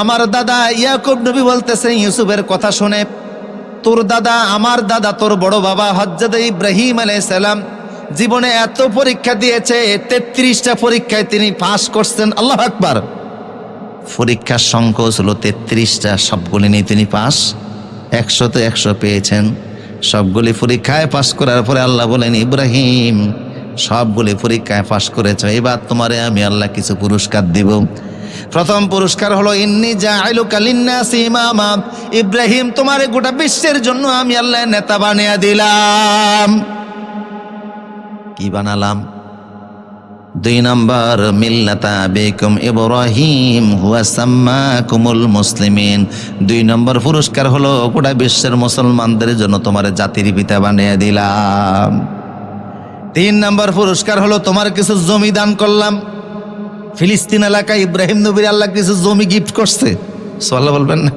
আমার দাদা ইয়াকুব নবী বলতেছে, ইউসুফের কথা শুনে, তোর দাদা আমার দাদা, তোর বড় বাবা হজরত ইব্রাহিম আলাই সালাম, জীবনে এত পরীক্ষা দিয়েছে, তেত্রিশটা পরীক্ষায় তিনি পাশ করছেন, আল্লাহ আকবার। পরীক্ষার সংকোচ ছিল তেত্রিশটা, সবগুলি নিয়ে তিনি পাস একশোতে একশো পেয়েছেন। সবগুলি পরীক্ষায় পাশ করার পরে আল্লাহ বলেন, ইব্রাহিম, সবগুলি পরীক্ষায় পাশ করেছ, এবার তোমারে আমি আল্লাহ কিছু পুরস্কার দিব। প্রথম পুরস্কার হলো, ইন্নি কালিন্নাস ইমামা। ইব্রাহিম, তোমারে গোটা বিশ্বের জন্য আমি আল্লাহ নেতা বানিয়ে দিলাম। কি বানালাম? দুই নম্বর, মিল্লাতা বেকুম ইব্রাহিম, হুয়া সাম্মাকুমুল মুসলিমিন। দুই নম্বর পুরস্কার হলো, গোটা বিশ্বের মুসলমানদের জন্য তোমার জাতির পিতা বানিয়ে দিলাম। তিন নম্বর পুরস্কার হলো, তোমার কিছু জমি দান করলাম। ফিলিস্তিন এলাকায় ইব্রাহিম নবীর আল্লাহ কিছু জমি গিফট করছে। সোয়াল্লাহ বলবেন না।